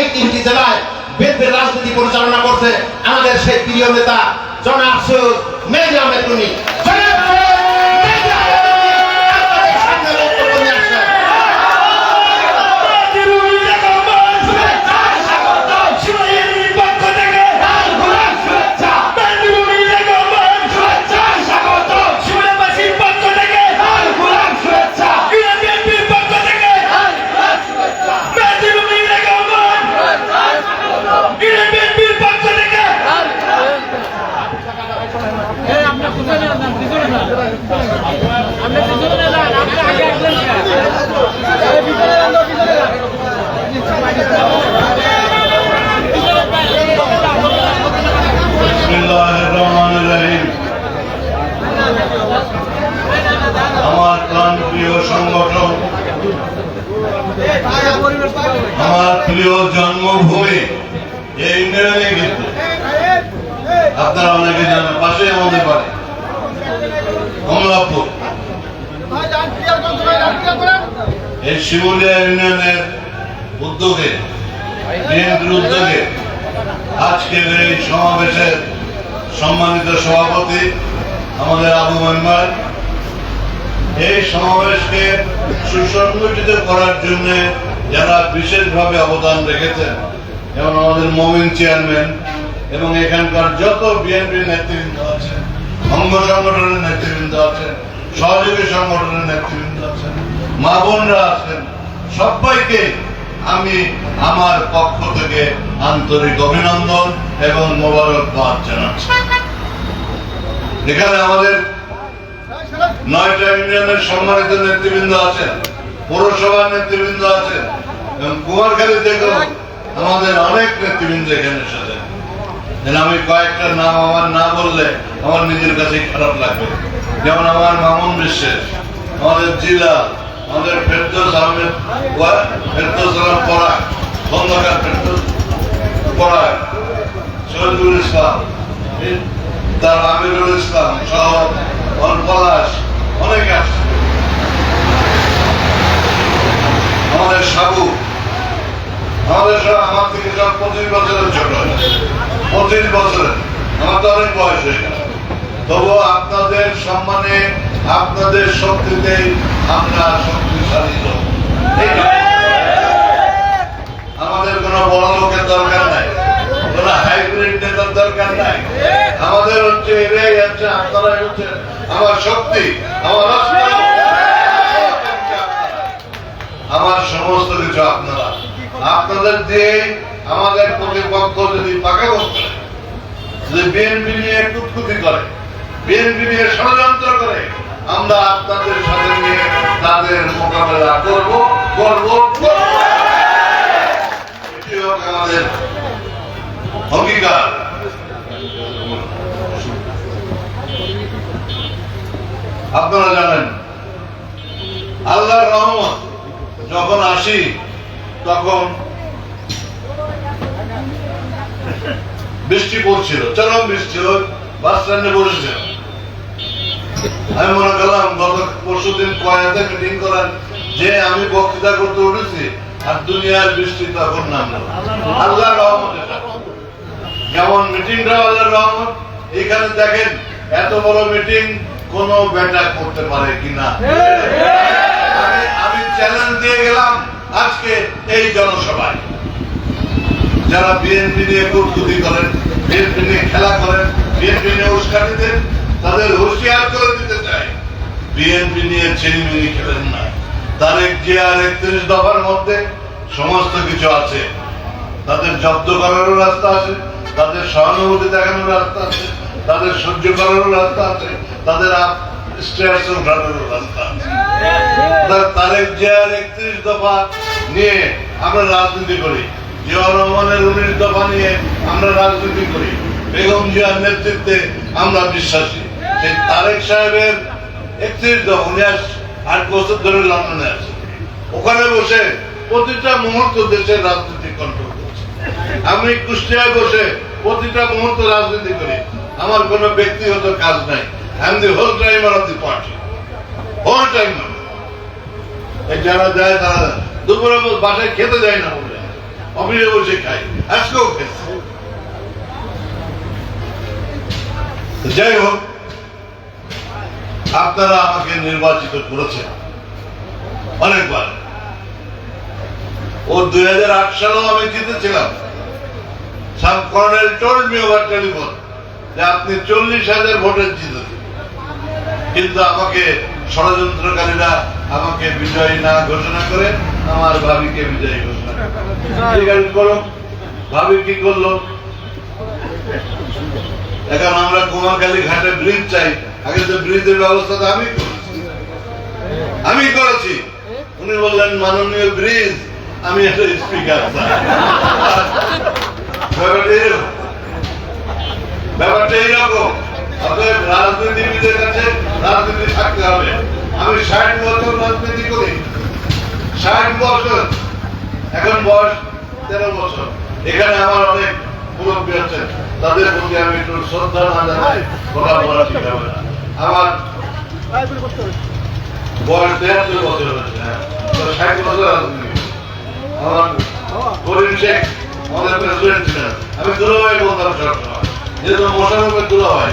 এই তিনটি জেলায় বিএনপির রাজনীতি পরিচালনা করছে আমাদের সেই প্রিয় নেতা জনাব সৈয়দ আহমেদ আপনারা অনেকে জানেন পাশে আমাদের বাড়ি, কমলাপুর। এই ইউনিয়নের উদ্যোগে উদ্যোগে আজকের এই সমাবেশের সম্মানিত সভাপতি আমাদের আবু মেম্বার এই সমাবেশকে সুসংগঠিত করার জন্য যারা বিশেষভাবে অবদান রেখেছেন যেমন আমাদের মমিন চেয়ারম্যান এবং এখানকার যত বিএনপি নেতৃবৃন্দ আছেন অঙ্গ সংগঠনের নেতৃবৃন্দ আছেন সহযোগী সংগঠনের নেতৃবৃন্দ আছেন মা বোনরা আছেন, সবাইকে আমি আমার পক্ষ থেকে আন্তরিক অভিনন্দন এবং মোবারকবাদ জানাচ্ছি। এখানে আমাদের নয়টা ইউনিয়নের সম্মানিত নেতৃবৃন্দ আছেন, পৌরসভার নেতৃবৃন্দ আছেন এবং কুমারখালী থেকেও আমাদের অনেক নেতৃবৃন্দ এখানে এসেছেন আমি কয়েকটা নাম আমার না বললে আমার নিজের কাছে খারাপ লাগবে। যেমন আমার মামুন বিশ্বাস, আমাদের জিলা, আমাদের ফেরদোস আহমেদ ফেরদোস আলম পরাগ খন্দকার ফেরদোস পরাগ, শহীদুল ইসলাম তার আমিরুল ইসলাম সহ অল পলাশ, অনেক আছে আমাদের সাবু আমার থেকে সব পঁচিশ বছরের ছোট পঁচিশ আমার তো অনেক বয়স হয়ে গেল। তবু আপনাদের সম্মানে, আপনাদের শক্তিতে আমরা শক্তিশালী আমাদের কোনো বড় লোকের দরকার নাই। কোন হাইব্রিড নেতার দরকার নাই। আমাদের হচ্ছে এটাই হচ্ছে আপনারা হচ্ছে আমার শক্তি, আমার আমার সমস্ত কিছু আপনারা আপনাদের দিয়ে আমাদের প্রতিপক্ষ যদি পাকা করতে যদি বিএনপি নিয়ে কুতকুতি করে বিএনপি নিয়ে ষড়যন্ত্র করে, আমরা আপনাদের সাথে নিয়ে তাদের মোকাবেলা করব করব করব। আমাদের অঙ্গীকার। আপনারা জানেন, আল্লাহর রহমত, যখন আসি তখন বৃষ্টি পড়ছিল, চরম বৃষ্টি বাস স্ট্যান্ডে বসেছিল আমি মনে করলাম, গত পরশু দিন কয়াতে মিটিং করার যে আমি বক্তৃতা করতে উঠেছি, আর দুনিয়ার বৃষ্টি তখন নামলো আল্লাহ রহমত যেমন মিটিংটা আল্লাহর রহমত? এখানে দেখেন, এত বড় মিটিং কোন ব্যাটা করতে পারে কিনা? আমি চ্যালেঞ্জ দিয়ে গেলাম। আজকে এই জনসভায় যারা বিএনপি নিয়ে কুটকুটি করেন বিএনপি নিয়ে খেলা করেন বিএনপি নিয়ে উস্কানি দেন, তাদের হুঁশিয়ার করে দিতে চাই। বিএনপি নিয়ে ছিনিমিনি খেলেন না। তারেক জিয়ার একত্রিশ দফার মধ্যে সমস্ত কিছু আছে। তাদের জব্দ করারও রাস্তা আছে, তাদের সহানুভূতি দেখানোর রাস্তা আছে, তাদের সহ্য করারও রাস্তা আছে, তাদের স্ট্রেস উঠানোরও রাস্তা আছে তা- তারেক জিয়ার একত্রিশ দফা নিয়ে আমরা রাজনীতি করি জিয়াউর রহমানের উনিশ দফা নিয়ে আমরা রাজনীতি করি বেগম জিয়ার নেতৃত্বে আমরা বিশ্বাসী সেই তারেক সাহেবের একত্রিশ দফা উনি আট বছর ধরে লন্ডনে আছে ওখানে বসে প্রতিটা মুহূর্ত দেশের রাজনীতি কন্ট্রোল করছে আমি কুষ্টিয়ায় বসে প্রতিটা মুহূর্ত রাজনীতি করি আমার কোনো ব্যক্তিগত কাজ নাই the whole timer of the party whole timer এই যারা যায়, তারা দুপুরে বাসায় খেতে যায় না অফিসে বসে খাই আজকেও খেয়েছি। যাই হোক, আপনারা আমাকে নির্বাচিত করেছেন অনেকবার। ও দুই হাজার আট সালেও আমি জিতেছিলাম। Sub colonel told me over telephone যে আপনি চল্লিশ হাজার ভোটে জিতেছেন। কিন্তু আমাকে ষড়যন্ত্রকারীরা আমাকে বিজয়ী না ঘোষণা করে, আমার ভাবিকে বিজয়ী ঘোষণা করে। ভাবি কি করল? এখন আমরা কুমারখালী ঘাটে ব্রিজ চাই। আগে তো ব্রিজের ব্যবস্থা আমি আমি করেছি। উনি বললেন, মাননীয় ব্রিজ, আমি একটা স্পিকার ব্যাপারটা এইরকম। অতএব রাজনীতিবিদের কাছে রাজনীতি থাকতে হবে। আমি ষাট বছর রাজনীতি করি। ষাট বছর। এখন বয়স তেরো বছর। এখানে আমার অনেক মুরব্বী আছেন। তাদের প্রতি আমি একটু শ্রদ্ধা না জানাই কথা বলা ঠিক হবে না। আমার বয়স তেহাত্তর বছর হয়েছে হ্যাঁ। ষাট বছর রাজনীতি আমার করিম শেখ, আমাদের প্রেসিডেন্ট ছিলেন। আমি দুলাভাই বলতাম সবসময়, যেহেতু মোশারফের দুলাভাই।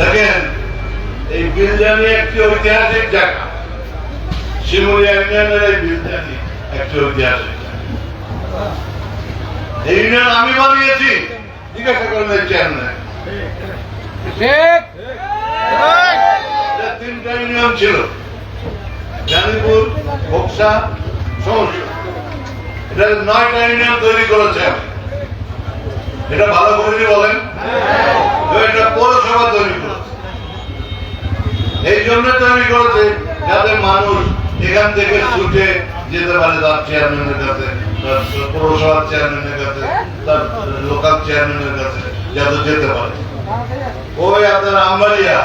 দেখেন এই বিলজানি একটি ঐতিহাসিক জায়গা। শিমুলিয়া ইউনিয়নের এই বিলজানি একটি ঐতিহাসিক এই ইউনিয়ন আমি বানিয়েছি। জিজ্ঞাসা এই চেয়ারম্যান তিনটা ইউনিয়ন ছিল। জানিপুর বক্সা সমস্যা এটা নয়টা ইউনিয়ন তৈরি করেছে। এটা ভালো করে বলেন। এটা পৌরসভা তৈরি এই জন্য তৈরি করেছে যাতে মানুষ এখান থেকে ছুটে যেতে পারে, তার চেয়ারম্যানের কাছে পৌরসভার চেয়ারম্যানের কাছে, তার লোকাল চেয়ারম্যানের কাছে, যাতে যেতে পারে। ওই আপনার আম্বালিয়া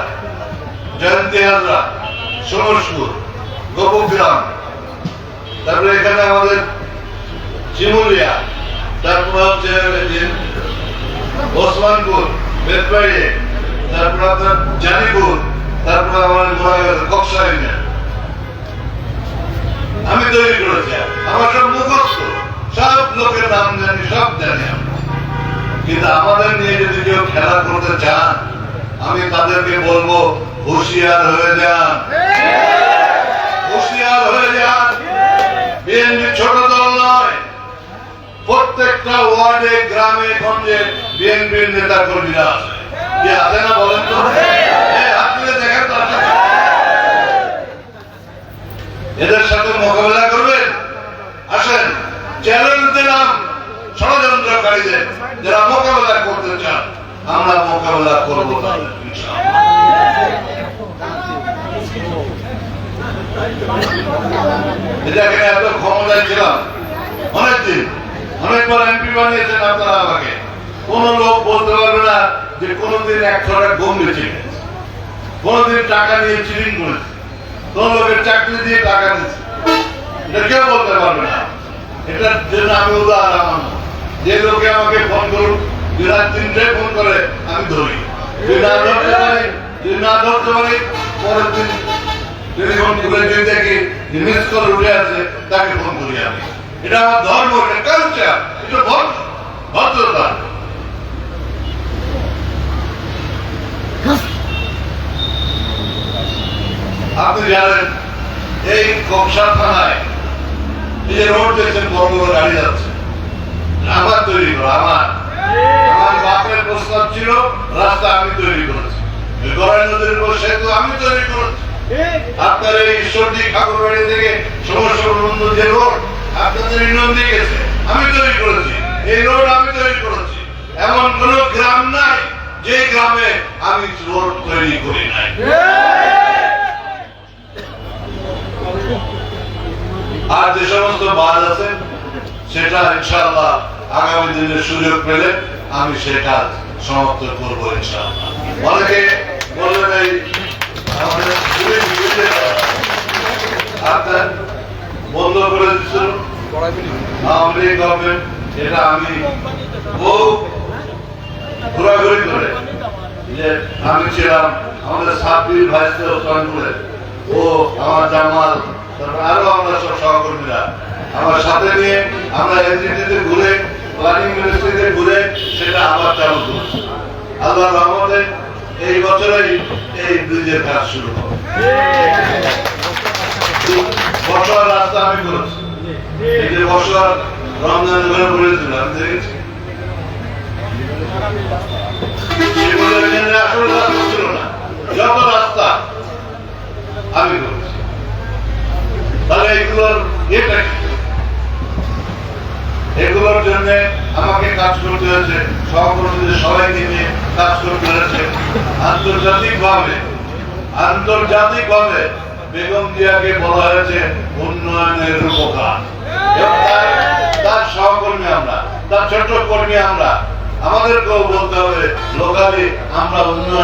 জয়ন্তী হাজরা সোমরপুর গোপগ্রাম, তারপরে এখানে আমাদের শিমুলিয়া, তারপর হচ্ছে ওসমানপুর আমি তৈরি করেছি, আমার সব মুখস্থ, সব লোকের নাম জানি, সব জানি কিন্তু আমাদের নিয়ে যদি কেউ খেলা করতে চান, আমি তাদেরকে বলব, হুঁশিয়ার হয়ে যান। হুঁশিয়ার হয়ে যান। ছোট দল নয়, প্রত্যেকটা ওয়ার্ডে, গ্রামে, গঞ্জে বিএনপির নেতা কর্মীরা আছে। আছে না বলেন তো? এদের সাথে মোকাবেলা করবেন? আসেন চ্যালেঞ্জ দিলাম ষড়যন্ত্রকারীদের যারা মোকাবেলা করতে চান, আমরা মোকাবেলা করব। এটাকে এত ক্ষমতায় ছিলাম? অনেকদিন, অনেকবার এমপি বানিয়েছেন আপনারা আমাকে। কোন লোক বলতে পারবে না যে কোনদিন একশো টাকা গম বেঁচে কোনদিন টাকা নিয়ে চিটিং করেছে। কোন লোকের চাকরি দিয়ে টাকা নিয়েছে। এটা কেউ বলতে পারবে না। এটার জন্য আমি উদাহরণ যে লোকে আমাকে ফোন করুক দুই রাত তিনটায় ফোন করে, আমি ধরি। যদি না ধরতে পারি যদি না ধরতে পারি, পরের দিন টেলিফোন করে যদি দেখি যে মিস কল উঠে আছে তাকে ফোন করি আমি। এটা আমার ধর্ম, এটা কালচার এটা ভদ্র ভদ্রতা। আপনি জানেন, এই কক্সা থানায় এই যে রোড দেখছেন বড় বড় গাড়ি যাচ্ছে। আমার তৈরি করা আমার আমার বাপের প্রস্তাব ছিল, রাস্তা আমি তৈরি করেছি। গড়াই নদীর উপর সেতু আমি তৈরি করেছি। আপনার এই ঈশ্বরদী ঠাকুরবাড়ি থেকে সমস্যা বন্ধ যে রোড, আপনাদের ইউনিয়ন দিয়ে গেছে, আমি তৈরি করেছি। এই রোড আমি তৈরি করেছি। এমন কোন গ্রাম নাই, যে গ্রামে আমি রোড তৈরি করি নাই। আর যে সমস্ত বাদ আছে, সেটা ইনশাআল্লাহ আগামী দিনের সুযোগ পেলে আমি সে কাজ সমাপ্ত করব এই আমাদের এটা আমি ঘোরাঘুরি করে যে আমি ছিলাম আমাদের সাব্বির ও আমার জামাল আরও আমরা সব সহকর্মীরা। আমার সাথে নিয়ে আমরা এনজিটিতে ঘুরে প্ল্যানিং মিনিস্ট্রিতে ঘুরে, সেটা আবার চালু করছি। আল্লাহ রহমতে এই বছরেই এই ব্রিজের কাজ শুরু হবে। রাস্তা আমি করেছি। রমজান রাস্তা আমি করেছি। তাহলে এগুলোর কি এগুলোর জন্য আমাকে কাজ করতে হয়েছে। সহকর্মীদের সবাইকে নিয়ে কাজ করতে হয়েছে। আন্তর্জাতিক ভাবে আন্তর্জাতিক ভাবে বেগম জিয়াকে বলা হয়েছে উন্নয়নের রূপকার। তার তার সহকর্মী আমরা, তার ছোট কর্মী আমরা। আমাদেরকেও বলতে হবে, লোকালি আমরা উন্নয়ন